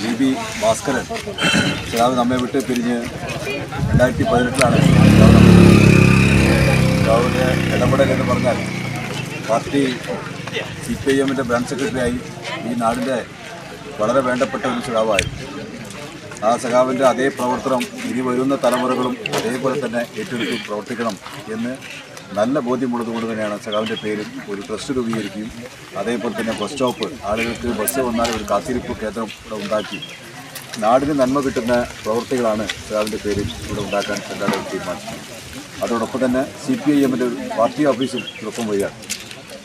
V B Bhaskaran. പിതാവ് നമ്മെ വിട്ട് പിരിഞ്ഞ് രണ്ടായിരത്തി പതിനെട്ടിലാണ് പിതാവിന്റെ ഇടപെടൽ എന്ന് പറഞ്ഞാൽ പാർട്ടി സി പി ഐ എമ്മിന്റെ ബ്രാഞ്ച് സെക്രട്ടറിയായി ഈ നാടിന്റെ വളരെ വേണ്ടപ്പെട്ട ഒരു സഖാവായി ആ സഖാവിന്റെ അതേ പ്രവർത്തനം ഇനി വരുന്ന തലമുറകളും അതേപോലെ തന്നെ ഏറ്റെടുത്ത് പ്രവർത്തിക്കണം എന്ന് നല്ല ബോധ്യമുള്ളത് കൊണ്ട് തന്നെയാണ് സഖാവിന്റെ പേരിൽ ഒരു ട്രസ്റ്റ് രൂപീകരിക്കുകയും അതേപോലെ തന്നെ ബസ് സ്റ്റോപ്പ് ആളുകൾക്ക് ബസ് വന്നാൽ ഒരു കാത്തിരിപ്പ് കേന്ദ്രം ഇവിടെ ഉണ്ടാക്കി. നാടിന് നന്മ കിട്ടുന്ന പ്രവൃത്തികളാണ് സഖാവിന്റെ പേരിൽ ഇവിടെ ഉണ്ടാക്കാൻ എല്ലാവരും തീരുമാനിച്ചത്. അതോടൊപ്പം തന്നെ സി പി ഐ എമ്മിന്റെ പാർട്ടി ഓഫീസും ഒപ്പം വരികയാണ്.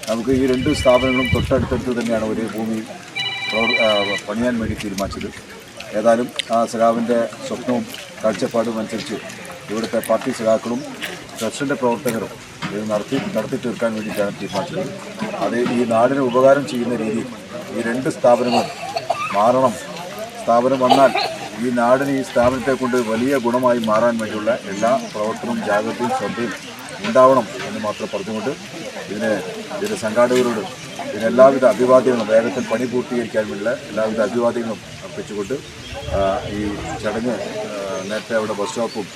നമുക്ക് ഈ രണ്ട് സ്ഥാപനങ്ങളും തൊട്ടടുത്തടുത്ത് തന്നെയാണ് ഒരേ ഭൂമി പണിയാൻ വേണ്ടി തീരുമാനിച്ചത്. ഏതായാലും ആ സഖാവിന്റെ സ്വപ്നവും കാഴ്ചപ്പാടും അനുസരിച്ച് ഇവിടുത്തെ പാർട്ടി സഖാക്കളും ട്രസ്റ്റിന്റെ പ്രവർത്തകരും ഇത് നടത്തി നടത്തി തീർക്കാൻ വേണ്ടിയിട്ടാണ് തീരുമാനിച്ചത്. അത് ഈ നാടിന് ഉപകാരം ചെയ്യുന്ന രീതി ഈ രണ്ട് സ്ഥാപനങ്ങളും മാറണം. സ്ഥാപനം വന്നാൽ ഈ നാടിന് ഈ സ്ഥാപനത്തെ കൊണ്ട് വലിയ ഗുണമായി മാറാൻ വേണ്ടിയുള്ള എല്ലാ പ്രവർത്തനവും ജാഗ്രതയും ശ്രദ്ധയും ഉണ്ടാവണം എന്ന് മാത്രം പറഞ്ഞുകൊണ്ട് ഇതിന് ഇതിന്റെ സംഘാടകരോട് ഇതിന് എല്ലാവിധ അഭിവാദ്യങ്ങളും വേഗത്തിൽ പണി പൂർത്തീകരിക്കാൻ വേണ്ടിയുള്ള എല്ലാവിധ അഭിവാദ്യങ്ങളും അർപ്പിച്ചുകൊണ്ട് ഈ ചടങ്ങ് നേരത്തെ അവിടെ ബസ് സ്റ്റോപ്പും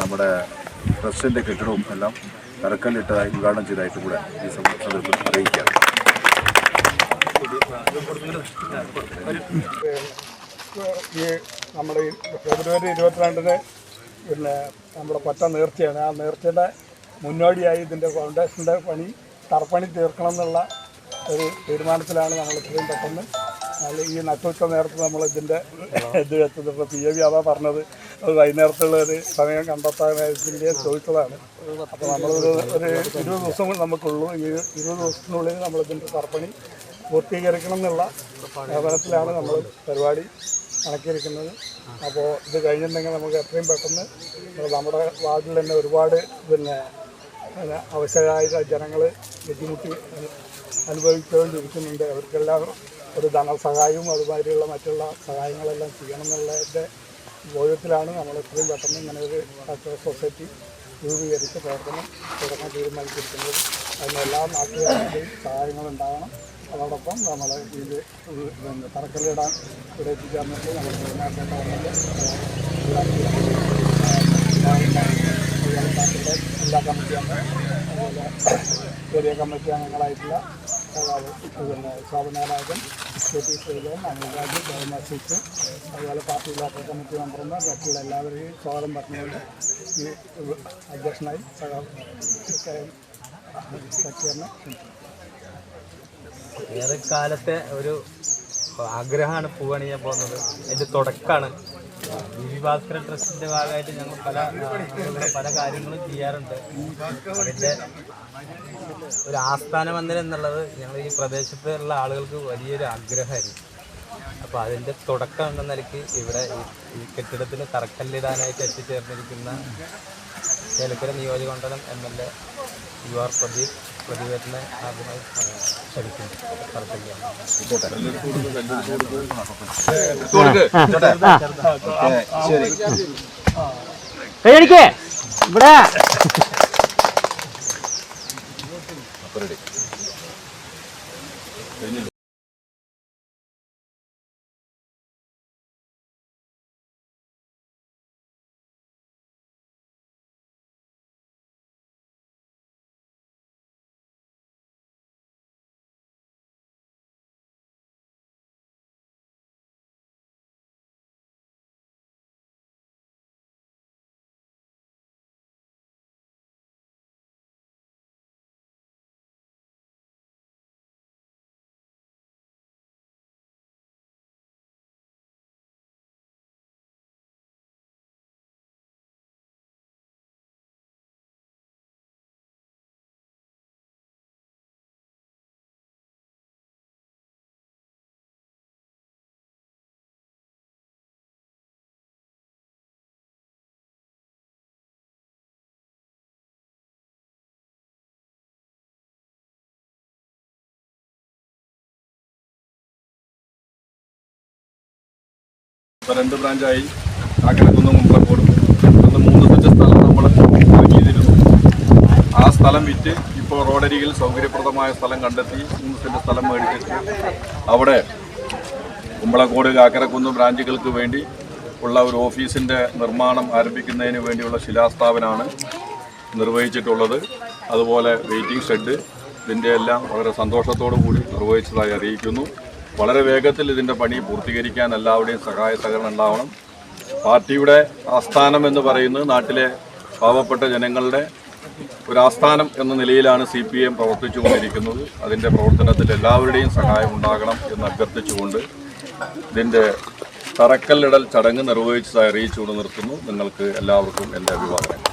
നമ്മുടെ പ്രസിഡന്റ് കെട്ടിടവും എല്ലാം തറക്കല്ലിട്ടതായി ഉദ്ഘാടനം ചെയ്തതായിട്ട് കൂടെ ഈ സന്ദർഭത്തിൽ അറിയിക്കാം. ഈ ഫെബ്രുവരി ഇരുപത്തിരണ്ടിന് പിന്നെ നമ്മുടെ പറ്റ നേർച്ചയാണ്. ആ നേർച്ചയുടെ മുന്നോടിയായി ഇതിന്റെ ഫൗണ്ടേഷന്റെ പണി തറപ്പണി തീർക്കണം എന്നുള്ള ഒരു തീരുമാനത്തിലാണ് നമ്മൾ ഇത്രയും പെട്ടെന്ന്. ഈ നട്ടുച്ച നേരത്തെ നമ്മൾ ഇതിന്റെ ഇത് എത്തുന്നത് ഇപ്പോൾ പി എ വി അതാ പറഞ്ഞത്. വൈകുന്നേരത്തുള്ള ഒരു സമയം കണ്ടെത്താനായതിന്റെ ചോദിച്ചതാണ്. അപ്പോൾ നമ്മളൊരു ഒരു ഇരുപത് ദിവസം കൂടി നമുക്കുള്ളൂ. ഈ ഇരുപത് ദിവസത്തിനുള്ളിൽ നമ്മളിതിന്റെ തർപ്പണി പൂർത്തീകരിക്കണം എന്നുള്ള ലേഖനത്തിലാണ് നമ്മൾ പരിപാടി കണക്കിയിരിക്കുന്നത് അപ്പോൾ ഇത് കഴിഞ്ഞിട്ടുണ്ടെങ്കിൽ നമുക്ക് എത്രയും പെട്ടെന്ന് നമ്മുടെ വാർഡിൽ തന്നെ ഒരുപാട് പിന്നെ അവശരായ ജനങ്ങൾ ബുദ്ധിമുട്ടി അനു- അനുഭവിച്ചുകൊണ്ടിരിക്കുന്നുണ്ട് അവർക്കെല്ലാം ഒരു ധനസഹായവും അതുമാതിരിയുള്ള മറ്റുള്ള സഹായങ്ങളെല്ലാം ചെയ്യണം എന്നുള്ളതിന്റെ ബോധത്തിലാണ് നമ്മൾ എത്രയും പെട്ടെന്ന് ഇങ്ങനെ ഒരു സൊസൈറ്റി രൂപീകരിച്ച് പ്രവർത്തനം തുടങ്ങാൻ തീരുമാനിച്ചിരിക്കുന്നത്. അതിന് എല്ലാ നാട്ടുകാരുടെയും സഹായങ്ങളുണ്ടാകണം അതോടൊപ്പം നമ്മൾ ഇത് പിന്നെ തറക്കല്ലിടാൻ ഇവിടെ എത്തിക്കാൻ വേണ്ടി നമ്മൾ പാർട്ടിയുടെ ജില്ലാ കമ്മിറ്റി അംഗം കമ്മിറ്റി അംഗങ്ങളായിട്ടുള്ള പിന്നെ ശോഭനാരാജൻ കെ ശ്രീധരൻ അനിൽരാജ് ജയമസിച്ച് അതുപോലെ പാർട്ടി ബ്ലോക്ക് കമ്മിറ്റി മെമ്പർമാർ മറ്റുള്ള എല്ലാവരെയും സ്വാഗതം പറഞ്ഞുകൊണ്ട് ഈ അധ്യക്ഷനായി ഏറെ കാലത്തെ ഒരു ആഗ്രഹമാണ് പൂവണിയാൻ പോകുന്നത് എന്റെ തുടക്കമാണ് ഭാസ്കരൻ ട്രസ്റ്റിന്റെ ഭാഗമായിട്ട് ഞങ്ങൾ പല പല കാര്യങ്ങളും ചെയ്യാറുണ്ട്. അതിന്റെ ഒരു ആസ്ഥാന മന്ദിരം എന്നുള്ളത് ഞങ്ങൾ ഈ പ്രദേശത്തുള്ള ആളുകൾക്ക് വലിയൊരു ആഗ്രഹമായിരുന്നു അപ്പോൾ അതിന്റെ തുടക്കം എന്ന നിലയ്ക്ക് ഇവിടെ ഈ- കെട്ടിടത്തിന് തറക്കല്ലിടാനായിട്ട് എത്തിച്ചേർന്നിരിക്കുന്ന ചേലക്കര നിയോജകമണ്ഡലം M L A U R Pradeep പ്രതിവേദനെ ആദ്യമായി ക്ഷണിക്കുന്നു. തറക്കല്ലിടാൻ ശരി കൈയടിക്കേ ഇവിടെ. Конечно. ഇപ്പൊ രണ്ട് ബ്രാഞ്ചായി. കാക്കനക്കുന്നും കുമ്പളക്കോടും അന്ന് മൂന്ന് സെന്റ് സ്ഥലം നമ്മൾ ചെയ്തിരുന്നു ആ സ്ഥലം വിറ്റ് ഇപ്പോൾ റോഡരികിൽ സൗകര്യപ്രദമായ സ്ഥലം കണ്ടെത്തി മൂന്ന് സെന്റ് സ്ഥലം മേടിച്ചിട്ട് അവിടെ കുമ്പളക്കോട് കാക്കരക്കുന്ന് ബ്രാഞ്ചുകൾക്ക് വേണ്ടി ഉള്ള ഒരു ഓഫീസിന്റെ നിർമ്മാണം ആരംഭിക്കുന്നതിന് വേണ്ടിയുള്ള ശിലാസ്ഥാപനമാണ് നിർവഹിച്ചിട്ടുള്ളത്. അതുപോലെ വെയിറ്റിംഗ് ഷെഡ് ഇതിന്റെ എല്ലാം വളരെ സന്തോഷത്തോടു കൂടി നിർവഹിച്ചതായി അറിയിക്കുന്നു. വളരെ വേഗത്തിൽ ഇതിന്റെ പണി പൂർത്തീകരിക്കാൻ എല്ലാവരുടെയും സഹായ സഹകരണം ഉണ്ടാവണം. പാർട്ടിയുടെ ആസ്ഥാനം എന്ന് പറയുന്നത് നാട്ടിലെ പാവപ്പെട്ട ജനങ്ങളുടെ ഒരു ആസ്ഥാനം എന്ന നിലയിലാണ് സി പി എം പ്രവർത്തിച്ചുകൊണ്ടിരിക്കുന്നത്. അതിന്റെ പ്രവർത്തനത്തിൽ എല്ലാവരുടെയും സഹായം ഉണ്ടാകണം എന്ന് അഭ്യർത്ഥിച്ചുകൊണ്ട് ഇതിന്റെ തറക്കല്ലിടൽ ചടങ്ങ് നിർവഹിച്ചതായി അറിയിച്ചുകൊണ്ട് നിർത്തുന്നു. നിങ്ങൾക്ക് എല്ലാവർക്കും എന്റെ അഭിവാദനം